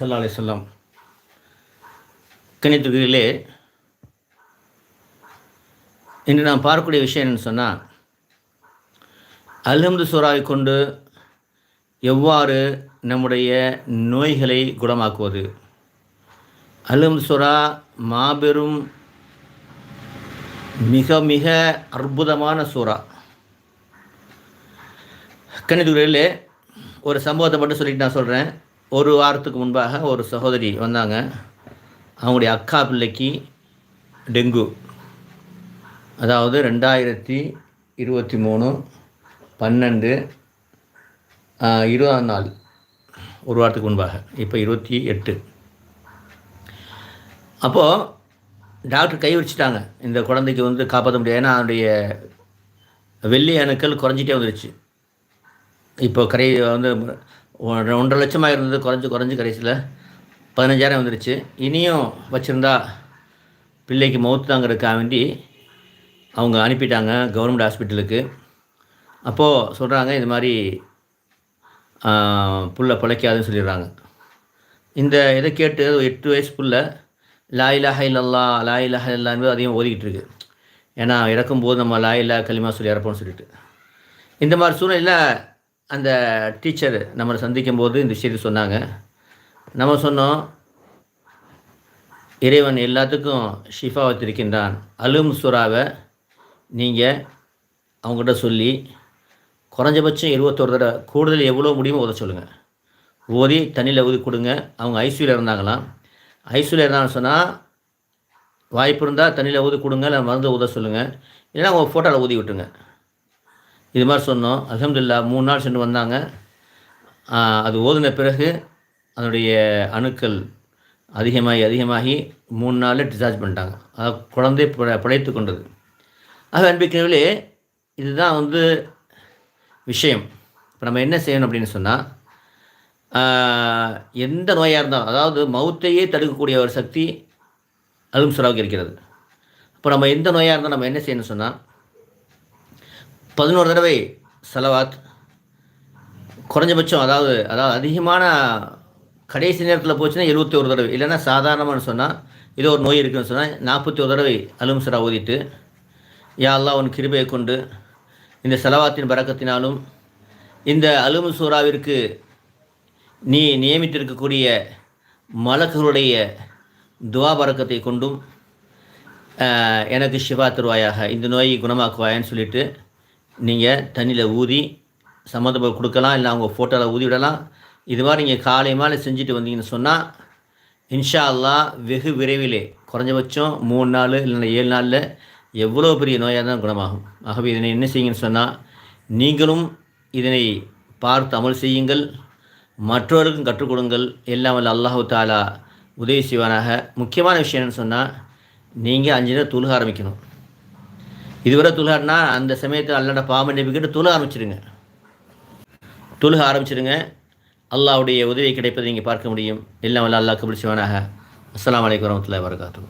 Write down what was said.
சல்லா அலி சொல்லம் கணித்துகளிலே இன்று நாம் பார்க்கக்கூடிய விஷயம் என்னென்னு சொன்னால் அல்ஹம்து சூறாவை கொண்டு எவ்வாறு நம்முடைய நோய்களை குணமாக்குவது? அல்ஹம்து சூறா மாபெரும் மிக மிக அற்புதமான சூறா. கணித்துகளிலே ஒரு சம்பவத்தை மட்டும் சொல்லிட்டு நான் சொல்கிறேன் ஒரு வாரத்துக்கு முன்பாக ஒரு சகோதரி வந்தாங்க. அவங்களுடைய அக்கா பிள்ளைக்கு டெங்கு. அதாவது ரெண்டாயிரத்தி இருபத்தி மூணு பன்னெண்டு இருபதாம் நாள் ஒரு வாரத்துக்கு முன்பாக. இப்போ இருபத்தி எட்டு. அப்போது டாக்டர் கை வச்சுட்டாங்க இந்த குழந்தைக்கு வந்து காப்பாற்ற முடியாது. ஏன்னா அதனுடைய வெள்ளி அணுக்கள் குறைஞ்சிட்டே வந்துருச்சு. இப்போ கரை வந்து ஒன்றரை லட்சமாக இருந்தது குறைஞ்சி குறைஞ்சி கடைசியில். பதினஞ்சாயிரம் வந்துருச்சு. இனியும் வச்சுருந்தா பிள்ளைக்கு மவுத்து தாங்கிறதுக்காக வேண்டி அவங்க அனுப்பிட்டாங்க கவர்மெண்ட் ஹாஸ்பிட்டலுக்கு. அப்போது சொல்கிறாங்க இது மாதிரி புள்ள பிழைக்காதுன்னு சொல்லிடுறாங்க. இந்த இதை கேட்டு எட்டு வயசு புள்ள லாயிலா ஹைலல்லா லாயிலா ஹைலான்னு அதையும் ஓதிக்கிட்டு இருக்கு. ஏன்னா இறக்கும்போது நம்ம லாயிலா களிமா சொல்லி இறப்போம்னு சொல்லிட்டு. இந்த மாதிரி சூழ்நிலையில் அந்த டீச்சர் நம்மளை சந்திக்கும் போது இந்த விஷயத்தை சொன்னாங்க. நம்ம சொன்னோம் இறைவன் எல்லாத்துக்கும் ஷிஃபா வைத்திருக்கின்றான். அலும் சுறாவை நீங்கள் அவங்ககிட்ட சொல்லி குறைஞ்சபட்சம் இருபத்தோரு தடவை கூடுதல் எவ்வளோ முடியுமோ உதவ சொல்லுங்கள் ஓதி தண்ணியில் ஊதி கொடுங்க. அவங்க ஐசியூவில் இருந்தாங்களாம். ஐசியூவில் இருந்தாங்கன்னு சொன்னால் வாய்ப்பு இருந்தால் தண்ணியில் ஊதி கொடுங்க இல்லை மருந்து ஊத சொல்லுங்கள் இல்லைன்னா அவங்க ஃபோட்டோவில் ஊதி விட்டுருங்க. இது மாதிரி சொன்னோம். அலமதுல்லா மூணு நாள் சென்று வந்தாங்க. அது ஓதுன பிறகு அதனுடைய அணுக்கள் அதிகமாகி அதிகமாகி மூணு நாளில் டிஸ்சார்ஜ் பண்ணிட்டாங்க. அதாவது குழந்தை பிழைத்து கொண்டது. ஆக அன்பிக்கிறவர்களே இதுதான் வந்து விஷயம். இப்போ நம்ம என்ன செய்யணும் அப்படின்னு சொன்னால் எந்த நோயாக இருந்தாலும் அதாவது மௌத்தையே தடுக்கக்கூடிய ஒரு சக்தி அலும் சுறாவுக்கு இருக்கிறது. இப்போ நம்ம எந்த நோயாக இருந்தால் நம்ம என்ன செய்யணும்னு சொன்னால் பதினோரு தடவை செலவாத். குறைஞ்சபட்சம் அதாவது அதாவது அதிகமான கடைசி நேரத்தில் போச்சுன்னா எழுபத்தி ஒரு தடவை. இல்லைன்னா சாதாரணமானு சொன்னால் ஏதோ ஒரு நோய் இருக்குன்னு சொன்னால் நாற்பத்தி ஒரு தடவை அலும்சரா ஓதிட்டு யா அல்லா உன் கிருபையை கொண்டு இந்த செலவாத்தின் பறக்கத்தினாலும் இந்த அலுமு சூறாவிற்கு நீ நியமித்திருக்கக்கூடிய மலக்குகளுடைய துவா பறக்கத்தை கொண்டும் எனக்கு சிவா தருவாயாக. இந்த நோயை குணமாக்குவாயான்னு சொல்லிவிட்டு நீங்கள் தண்ணியில் ஊதி சம்மந்தப்பட்ட கொடுக்கலாம் இல்லை அவங்க ஃபோட்டோவில் ஊதி விடலாம். இது மாதிரி நீங்கள் காலை மாலை செஞ்சுட்டு வந்தீங்கன்னு சொன்னால் இன்ஷா அல்லா வெகு விரைவிலே குறைஞ்சபட்சம் மூணு நாள் இல்லைன்னா ஏழு நாளில் எவ்வளோ பெரிய நோயாக தான் குணமாகும். ஆகவே இதனை என்ன செய்யுங்கன்னு சொன்னால் நீங்களும் இதனை பார்த்து அமல் செய்யுங்கள் மற்றவருக்கும் கற்றுக் கொடுங்கள். எல்லாம் வல்ல அல்லாஹு தாலா உதவி செய்வானாக. முக்கியமான விஷயம் என்னன்னு சொன்னால் நீங்கள் அஞ்சு நேரம் தொழுக ஆரம்பிக்கணும். இதுவரை துளாடினா அந்த சமயத்தில் அல்லாட பாவம் நம்பிக்கிட்டு துள ஆரம்பிச்சிருங்க. துளுக ஆரம்பிச்சிருங்க. அல்லாவுடைய உதவி கிடைப்பதை நீங்கள் பார்க்க முடியும். எல்லாம் வல்ல அல்லாஹ் சிவனாக அஸ்லாம் வலைக்கம் வரமத்துல வரகாத்தூ